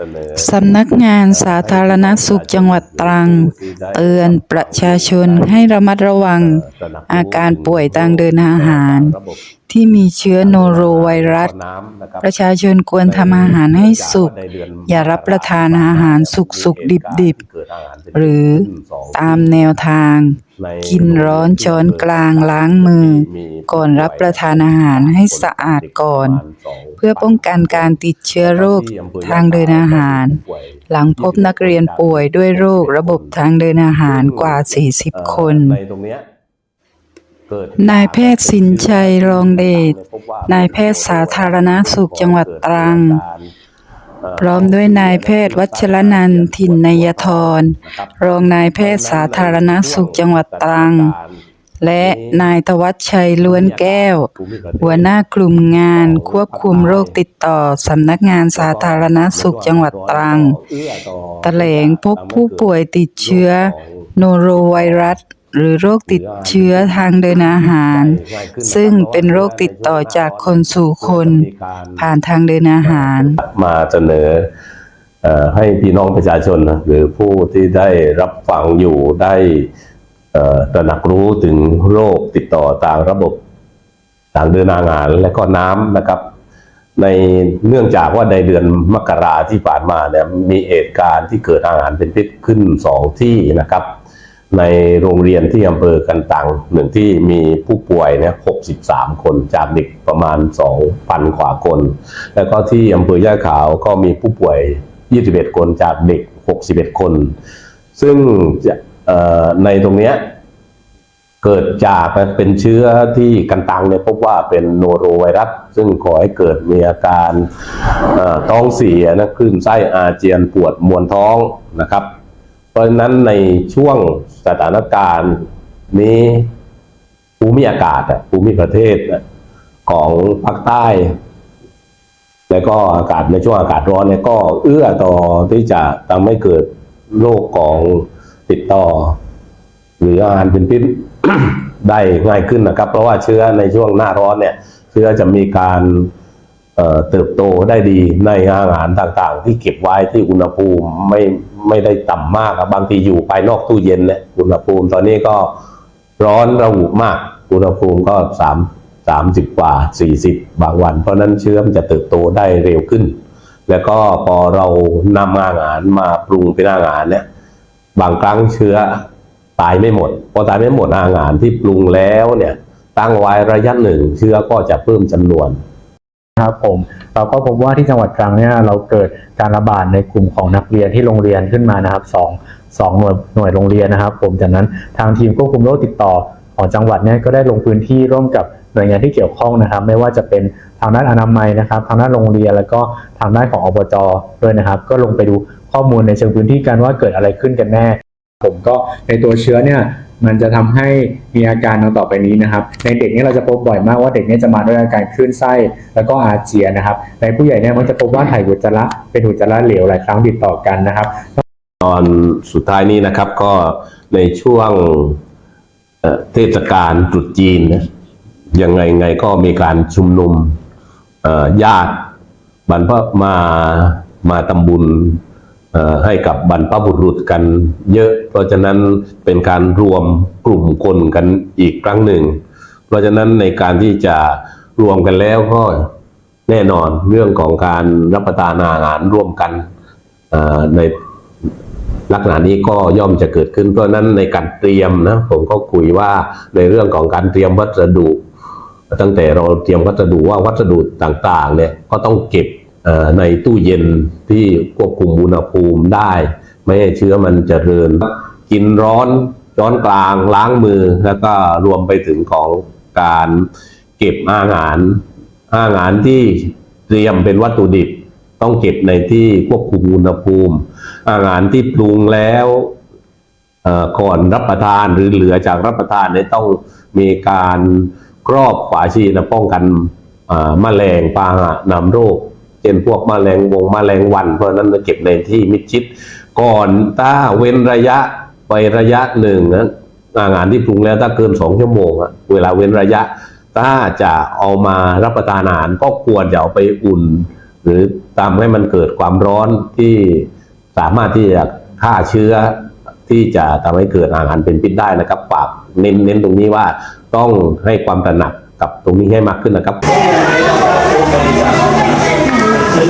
สนอสำนักงานสาธารณสุขจังหวัดตรัง เตือนประชาชนให้ระมัดระวังอาการป่วยทางเดินอาหาร ที่มีเชื้อโนโรไวรัส ประชาชนควรทำอาหารให้สุก อย่ารับประทานอาหารสุกๆดิบๆ หรือตามแนวทาง กินร้อนช้อนกลางล้างมือ ก่อนรับประทานอาหารให้สะอาดก่อน เพื่อป้องกันการติดเชื้อโรคทางเดินอาหาร หลังพบนักเรียนป่วยด้วยโรคระบบทางเดินอาหารกว่า 40 คนในตรงเนี้ยเกิดนายแพทย์สินชัยรองเดช นายแพทย์สาธารณสุขจังหวัดตรัง พร้อมด้วยนายแพทย์วัชรนันท์ถิ่นนยธรรองนายแพทย์สาธารณสุขจังหวัดตรัง และนายทวัชชัยล้วนแก้ว หัวหน้ากลุ่มงานควบคุมโรคติดต่อสำนักงานสาธารณสุขจังหวัดตรังแถลงพบผู้ป่วยติดเชื้อโนโรไวรัส หรือโรคติดเชื้อทางเดินอาหาร ซึ่งเป็นโรคติดต่อจากคนสู่คน ผ่านทางเดินอาหาร มาเสนอให้พี่น้องประชาชนหรือผู้ที่ได้รับฟังอยู่ได้ตระหนักรู้ถึงโรคติดต่อทางระบบทางเดินอาหารและก็น้ำนะครับ ในเนื่องจากว่าในเดือนมกราที่ผ่านมาเนี่ยมีเหตุการณ์ที่เกิดอาหารเป็นพิษขึ้นสองที่นะครับ ในโรงเรียนที่อำเภอกันตังหนึ่งที่มีผู้ป่วยเนี่ย63 คนจากเด็กประมาณ 2,000 กว่าคน แล้วก็ที่อำเภอย่าขาวก็มีผู้ป่วย 21 คนจากเด็ก 61 คน ซึ่งจะเอ่อในตรงเนี้ยเกิดจากเป็นเชื้อที่กันตังเนี่ยพบว่าเป็นโนโรไวรัส ซึ่งก่อให้เกิดมีอาการท้องเสียนะคลื่นไส้อาเจียนปวดมวนท้องนะครับ เพราะฉะนั้นในช่วงสถานการณ์นี้ภูมิอากาศภูมิประเทศของภาคใต้ แล้วก็อากาศในช่วงอากาศร้อนเนี่ยก็เอื้อต่อที่จะทำให้เกิดโรคของติดต่อ หรืออาหารเป็นพิษได้ง่ายขึ้นนะครับ เพราะว่าเชื้อในช่วงหน้าร้อนเนี่ย เชื้อจะมีการ เติบโตได้ดีในอาหารต่างๆ ที่เก็บไว้ที่อุณหภูมิไม่ไม่ได้ต่ำมากบางทีอยู่ภายนอกตู้เย็นเนี่ยอุณหภูมิตอนนี้ก็ร้อนระอุมาก อุณหภูมิก็สามสามสิบกว่าสี่สิบบางวัน เพราะฉะนั้นเชื้อมันจะเติบโตได้เร็วขึ้น แล้วก็พอเรานำอาหารมาปรุงเป็นอาหารเนี่ยบางครั้งเชื้อตายไม่หมด พอตายไม่หมดอาหารที่ปรุงแล้วเนี่ยตั้งไว้ระยะหนึ่งเชื้อก็จะเพิ่มจำนวน ครับผมเราก็พบว่าที่จังหวัดตรังเนี่ยเราเกิดการระบาดในกลุ่มของนักเรียนที่โรงเรียนขึ้นมานะครับสองสองหน่วยหน่วยโรงเรียนนะครับ ผมจากนั้นทางทีมควบคุมโรคติดต่อของจังหวัดเนี่ยก็ได้ลงพื้นที่ร่วมกับหน่วยงานที่เกี่ยวข้องนะครับ ไม่ว่าจะเป็นทางด้านอนามัยนะครับ ทางด้านโรงเรียนแล้วก็ทางด้านของอบจด้วยนะครับ ก็ลงไปดูข้อมูลในเชิงพื้นที่กันว่าเกิดอะไรขึ้นกันแน่ ผมก็ในตัวเชื้อเนี่ย มันจะทำให้มีอาการดังต่อไปนี้นะครับ ในเด็กนี่เราจะพบบ่อยมากว่าเด็กนี่จะมาด้วยอาการคลื่นไส้แล้วก็อาเจียนนะครับ ในผู้ใหญ่เนี่ยมันจะพบว่าถ่ายอุจจาระเป็นอุจจาระเหลวหลายครั้งติดต่อกันนะครับ ตอนสุดท้ายนี้นะครับก็ในช่วงเทศกาลตรุษจีนนะยังไงไงก็มีการชุมนุมญาติบรรพมามาทำบุญ ให้กับบรรพบุรุษกันเยอะ เพราะฉะนั้นเป็นการรวมกลุ่มคนกันอีกครั้งหนึ่ง เพราะฉะนั้นในการที่จะรวมกันแล้วก็แน่นอนเรื่องของการรับประทานอาหารร่วมกันในลักษณะนี้ก็ย่อมจะเกิดขึ้น เพราะฉะนั้นในการเตรียมนะผมก็คุยว่าในเรื่องของการเตรียมวัสดุ ตั้งแต่เราเตรียมวัสดุว่าวัสดุต่างๆเนี่ยก็ต้องเก็บ ในตู้เย็นที่ควบคุมอุณหภูมิได้ ไม่ให้เชื้อมันเจริญ กินร้อนร้อนกลางล้างมือแล้วก็รวมไปถึงของการเก็บอาหาร อาหารที่เตรียมเป็นวัตถุดิบต้องเก็บในที่ควบคุมอุณหภูมิ อาหารที่ปรุงแล้วก่อนรับประทานหรือเหลือจากรับประทานเนี่ยต้องมีการครอบฝาชีนะป้องกันแมลงพาหะนำโรค ช่นพวกแมลงวงแมลงวัน เพราะนั้นจะเก็บในที่มิดชิด ก่อนถ้าเว้นระยะไประยะหนึ่งนะอาหารที่ปรุงแล้วถ้าเกินสองชั่วโมงอะเวลาเว้นระยะ ถ้าจะเอามารับประทานอาหารก็ควรจะเอาไปอุ่น หรือทำให้มันเกิดความร้อนที่สามารถที่จะฆ่าเชื้อที่จะทำให้เกิดอาหารเป็นพิษได้นะครับฝากเน้นเน้นตรงนี้ว่าต้องให้ความตระหนักกับตรงนี้ให้มากขึ้นนะครับ อั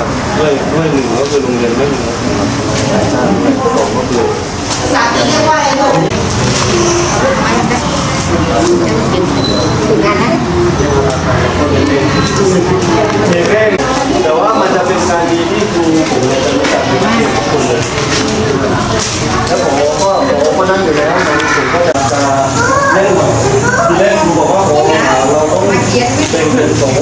ครับด้วยด้วยหนึ่งก็คือโรงเรียนไม่มีนักศึกษาต่างด้วยสองก็คือภาษาจีนเรียกว่าอะไรลูกเด็กแรกแต่ว่ามันจะเป็นการดีที่ครูผมเนี่ยจะรู้จักทุกคนเลยแล้วผมก็ผมก็นั่งอยู่แล้วมันผมก็จะจะเล่นหน่อยทีแรกครูบอกว่าผมเราต้องเป็นเป็นสอง